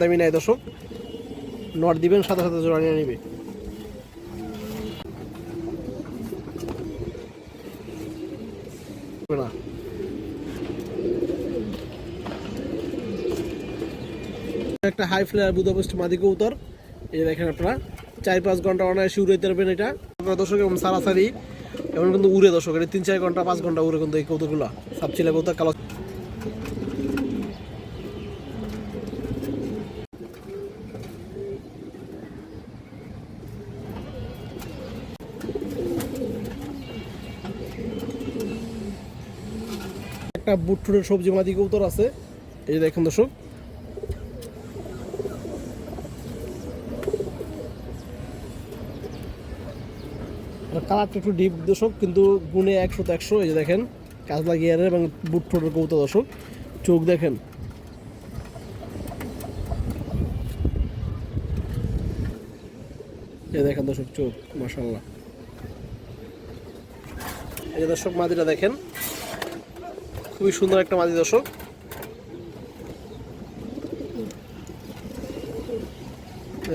দামি নাই দর্শক। নট দিবেন, সাথে সাথে জোড়া নিয়ে নিবে। একটা হাই ফ্লেয়ার বুদাপেস্ট মাদি কৌতর এই দেখেন আপনারা, চার পাঁচ ঘণ্টা অনায়াসে উড়াইতে পারবেন এটা। আপনারা দর্শক এবং সারাসারি, এমন কিন্তু উড়ে দর্শক, এটা তিন চার ঘণ্টা, পাঁচ ঘণ্টা উড়ে কিন্তু এই কৌতুকগুলো সাপচিলা কৌতুক কালো একটা বুটফুটের সবজি মাদি কৌতর আছে। এই দেখেন দর্শক। কালারটা একটু ডিপ দর্শক, কিন্তু গুণে একশো একশো, এই যে দেখেন, কাজলা গিয়ারের এবং বুট ঠোঁটের কৌতো দর্শক। চোখ দেখেন। দেখেন দর্শক, চোখ মাসাল্লাহ এই দর্শক, মাদিটা দেখেন। খুবই সুন্দর একটা মাদি দর্শক।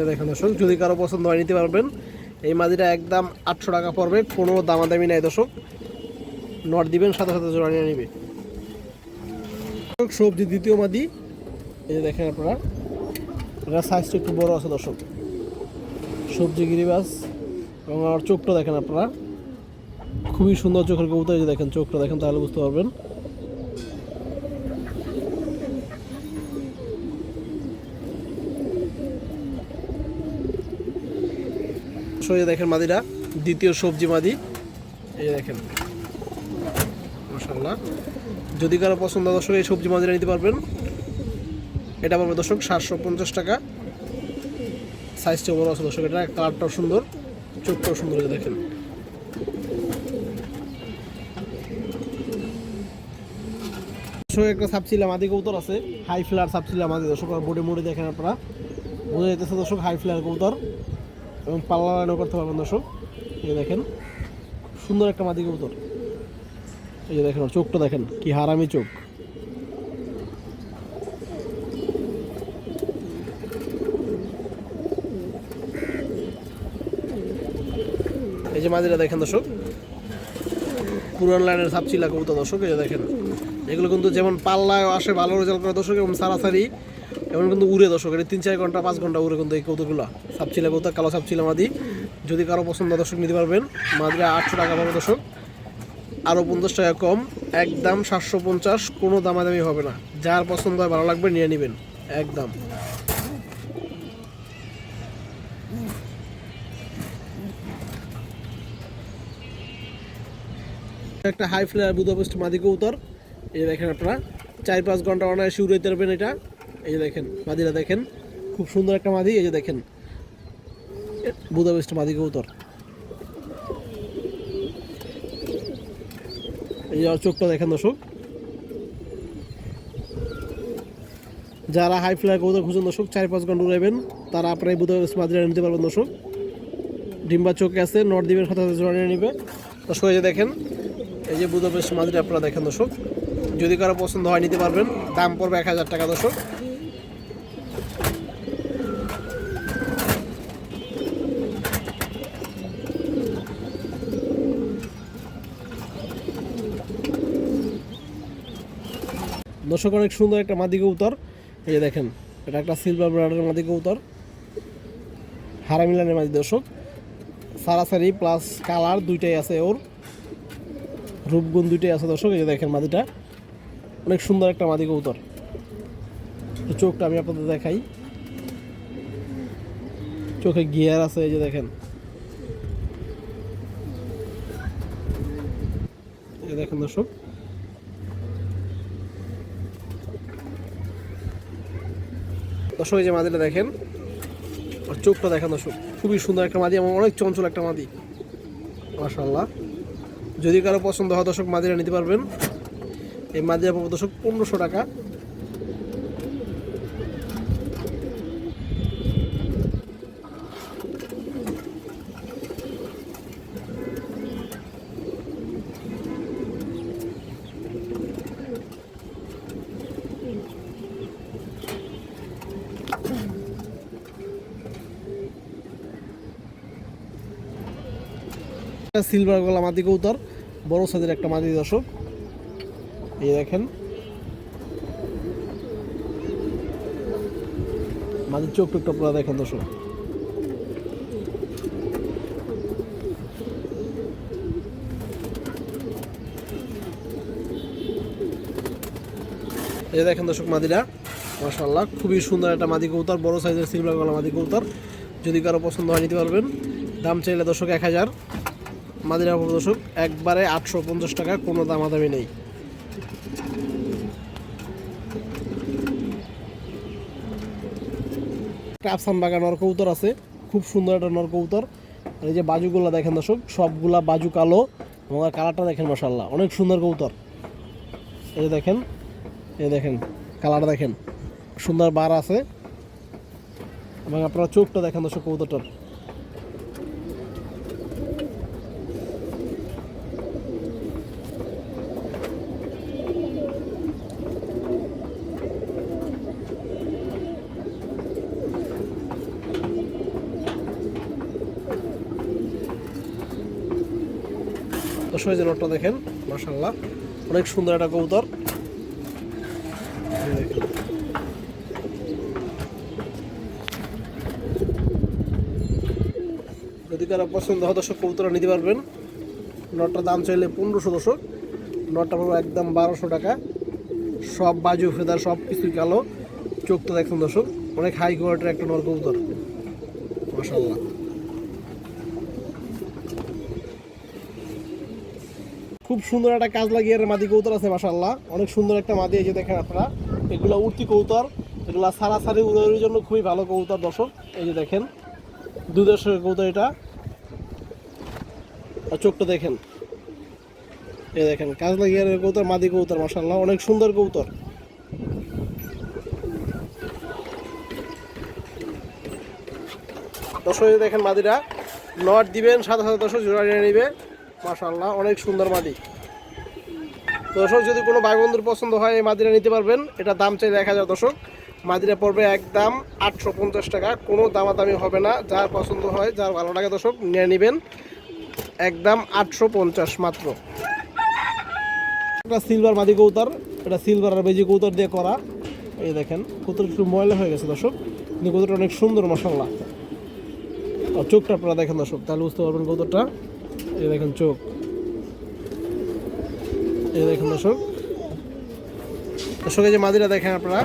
দেখেন দর্শক, যদি কারও পছন্দ হয়, নিতে পারবেন। এই মাদিটা একদম আটশো টাকা পড়বে, কোনো দামাদামি নাই দর্শক। নট দিবেন, সাথে সাথে জোড়া নিয়ে নিবে। সবজি দ্বিতীয় মাদি। এই যে দেখেন আপনারা এটা সাইজটা একটু বড় আছে দর্শক। সবজি গিরিবাস এবং আমার চোখটা দেখেন আপনারা। খুবই সুন্দর চোখের কবুতর যে দেখেন চোখটা, দেখেন তাহলে বুঝতে পারবেন। দেখেন মাদিরা, দ্বিতীয় সবজি মাদি। এই দেখেন। মাসাল্লাহ যদি কারও পছন্দ দর্শক, এই সবজি মাদিরা নিতে পারবেন। এটা পাবে দর্শক সাতশো পঞ্চাশ টাকা। সাইজটা বড় আছে দর্শক, এটা কালারটাও সুন্দর, চোখটাও সুন্দর দেখেন। একটা সাপচিলা মাদি কবুতর আছে। হাই ফ্লার সাপচিলা মাদি দর্শক বোর্ডে মোড়ে দেখেন আপনারা। বোঝা যাইতেছে দর্শক হাই ফ্লার কবুতর। এবং পাল্লা লাইনও করতে পারবেন দর্শক। এই দেখেন সুন্দর একটা মাদি কবুতর। এই যে দেখেন চোখটা দেখেন, কি হারামি চোখ। এই যে মাদিরা দেখেন দর্শক। পুরান লাইনের সাপচিলা কবুতর দর্শক, এই যে দেখেন। এগুলো কিন্তু যেমন পাল্লায় আসে ভালো রেজাল্ট করে দর্শক, এবং সারাসারি, এমন কিন্তু উড়ে দর্শক। এটা তিন চার ঘণ্টা, পাঁচ ঘণ্টা উড়ে কিন্তু এই কৌতুকগুলো সাপচিলা কৌতুক কালো সাপচিলা মাদি। যদি কারও পছন্দ দর্শক নিতে পারবেন, মাদিরা আটশো টাকা পাবে দর্শক। আরও পঞ্চাশ টাকা কম, একদম সাতশো পঞ্চাশ, কোনো দামাদামি হবে না। যার পছন্দ হয়, ভালো লাগবে, নিয়ে নেবেন। একদম। একটা হাই ফ্লেয়ার বুদাপেস্ট মাদি কৌতর এই দেখেন আপনারা, চার পাঁচ ঘণ্টা অনায়াসে উড়াইতে পারবেন এটা। এই দেখেন, মাদিরা দেখেন, খুব সুন্দর একটা মাদি। এই যে দেখেন বুদাপেস্ট মাদি কৌতর এই চোখটা দেখেন দর্শক। যারা হাই ফ্লাইয়ার কবুতর খুঁজছেন দর্শক, চার পাঁচ ঘণ্টা উড়াইবেন, তারা আপনার এই বুদাপেস্ট মাদিরা নিতে পারবেন দর্শক। ডিম্বা চোখে আছে নর্থ দিবেন, সাথে সাথে জোড়া নিয়ে নিবে। দর্শক, এই যে দেখেন, এই যে বুদাপেস্ট মাদিরা আপনারা দেখেন দর্শক। যদি কারও পছন্দ হয়, নিতে পারবেন। দাম পড়বে এক হাজার টাকা দর্শক। দর্শক, অনেক সুন্দর একটা মাদি কবুতর। এই যে দেখেন, এটা একটা সিলভার ব্রাডের মাদি কবুতর। হারামিলানের মাদি দর্শক। সারাসারি প্লাস কালার দুইটাই আছে ওর। রূপগুণ দুইটাই আছে দর্শক, এই যে দেখেন মাদিটা। অনেক সুন্দর একটা মাদি কবুতর। চোখটা আমি আপনাদের দেখাই। চোখে গিয়ার আছে, এই যে দেখেন। দেখেন দর্শক। দর্শক যে মাদিটা দেখেন, আর চোখটা দেখেন দর্শক, খুবই সুন্দর একটা মাদি এবং অনেক চঞ্চল একটা মাদি। মাশাল্লাহ যদি কারও পছন্দ হয় দর্শক মাদিরা নিতে পারবেন। এই মাদিরা পাবো দর্শক, পনেরোশো টাকা। একটা সিলভার গলা মাদি কৌতর বড় সাইজের একটা মাদি দর্শক। এই দেখেন। মাদির চোখ টুকটা পুরো দেখেন দর্শক। এই দেখেন দর্শক মাদিরা মাশাল্লাহ খুবই সুন্দর একটা মাদি কৌতার বড় সাইজের সিলভার গলা মাদি কৌতার যদি কারও পছন্দ হয়, নিতে পারবেন। দাম চাইলে দর্শক এক হাজার। মাদিরা উপর দর্শক, একবারে আটশো পঞ্চাশ টাকা, কোনো দামাদামি নেই। একটা আফসান বাগান নর কৌতর আছে, খুব সুন্দর একটা নর কৌতর আর এই যে বাজুগুলা দেখেন দর্শক, সবগুলা বাজু কালো এবং কালারটা দেখেন মাসাল্লাহ অনেক সুন্দর কৌতর এই দেখেন এই দেখেন কালার দেখেন, সুন্দর বার আছে। এবং আপনারা চোখটা দেখেন দর্শক কৌতরটার এই যে নোটটা দেখেন মাসাল্লাহ অনেক সুন্দর একটা কবুতর। যদি কারও পছন্দ হয়, দর্শক কবুতরা নিতে পারবেন। নটটার দাম চাইলে পনেরোশো দর্শক। নটটা পাবো একদম বারোশো টাকা। সব বাজু, ফেদার, সব কিছুই কালো। চোখ তো দেখুন দর্শক। অনেক হাই কোয়ালিটির একটা নর কবুতর। মাসাল্লাহ খুব সুন্দর একটা কাজ লাগিয়ে মাদি কৌতর আছে মাসাল্লাহ অনেক সুন্দর একটা মাদি যে দেখেন আপনারা। এগুলো উঠতি কৌতর এগুলো সারাসারি উদয়ের জন্য খুবই ভালো কৌতর দর্শক। এই যে দেখেন দুই দর্শকের কৌতর এটা। আর চোখটা দেখেন। এই দেখেন, কাজ লাগিয়ে কৌতর মাদি কৌতর মাসাল্লাহ অনেক সুন্দর কৌতর দর্শক দেখেন মাদিরা নট দিবেন সাথে সাথে দর্শক, জোড়া নিয়ে নিবে মাশাল্লাহ অনেক সুন্দর মাদি। দর্শক, যদি কোনো ভাই বন্ধুর পছন্দ হয়, এই মাদিরা নিতে পারবেন। এটা দাম চাই এক হাজার দর্শক। মাদিরা পড়বে একদম আটশো পঞ্চাশ টাকা। কোনো দামাদামি হবে না। যার পছন্দ হয়, যার ভালো লাগে দর্শক, নিয়ে নেবেন। একদম আটশো পঞ্চাশ মাত্র। একটা সিলভার মাদি কৌতার। এটা সিলভার আর বেজি কৌতার দিয়ে করা। এই দেখেন, কৌতর একটু ময়লা হয়ে গেছে দর্শক। কিন্তু কৌতরটা অনেক সুন্দর মশাল্লা চোখটা আপনারা দেখেন দর্শক, তাহলে বুঝতে পারবেন কৌতরটা। এই দেখেন চোখ। এই দেখেন দর্শক। এই যে মাদিরা দেখেন আপনারা,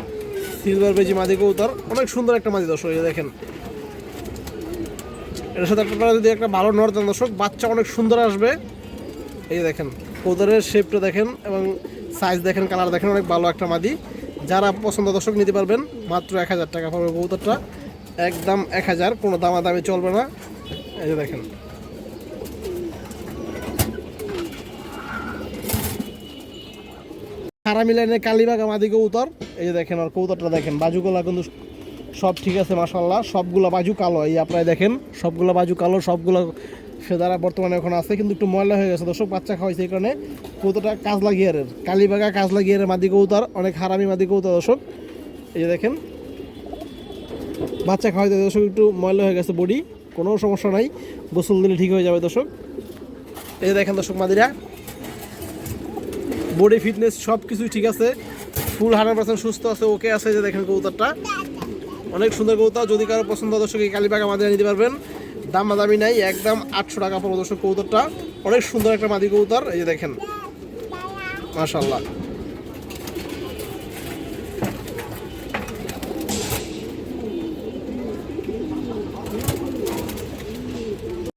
সিলভার বেজি মাদি কৌতর অনেক সুন্দর একটা মাদি দর্শক, এই দেখেন। এটার সাথে আপনারা যদি একটা ভালো নর দেন দর্শক, বাচ্চা অনেক সুন্দর আসবে। এই দেখেন কৌতরের শেপটা দেখেন এবং সাইজ দেখেন কালার দেখেন, অনেক ভালো একটা মাদি। যারা পছন্দ দর্শক নিতে পারবেন, মাত্র এক হাজার টাকা পড়বে কৌতরটা একদম এক হাজার, কোনো দামাদামি চলবে না। এই যে দেখেন। সারা মিলানের কালীবাগা মাদি কৌতর এই যে দেখেন আর কৌতরটা দেখেন বাজুগুলা কিন্তু সব ঠিক আছে মাসাল্লাহ সবগুলো বাজু কালো, এই আপনারা দেখেন, সবগুলো বাজু কালো, সবগুলো ফেদারা বর্তমানে এখন আছে, কিন্তু একটু ময়লা হয়ে গেছে। দর্শক, বাচ্চা খাওয়াইছে এই কারণে কৌতরটা কাজ লাগিয়ে কালীবাগা লাগিয়ে মাদি কৌতর অনেক হারামি মাদি কৌতর দর্শক। এই যে দেখেন, বাচ্চা খাওয়াইতে দর্শক, একটু ময়লা হয়ে গেছে বডি, কোনো সমস্যা নাই, গোসল দিলে ঠিক হয়ে যাবে, দর্শক। এই যে দেখেন, দর্শক, মাদিরা। বডি ফিটনেস সব কিছুই ঠিক আছে। ফুল হান্ড্রেড পার্সেন্ট সুস্থ আছে ওকে আছে যে দেখেন কবুতরটা। অনেক সুন্দর কবুতর, যদি কারও পছন্দ দর্শক, এই কালীবাগ আমাদের নিতে পারবেন। দাম দামি নাই, একদম আটশো টাকা পড়ো দর্শক কবুতরটা। অনেক সুন্দর একটা মাদি কবুতর, এই যে দেখেন। মাশাল্লাহ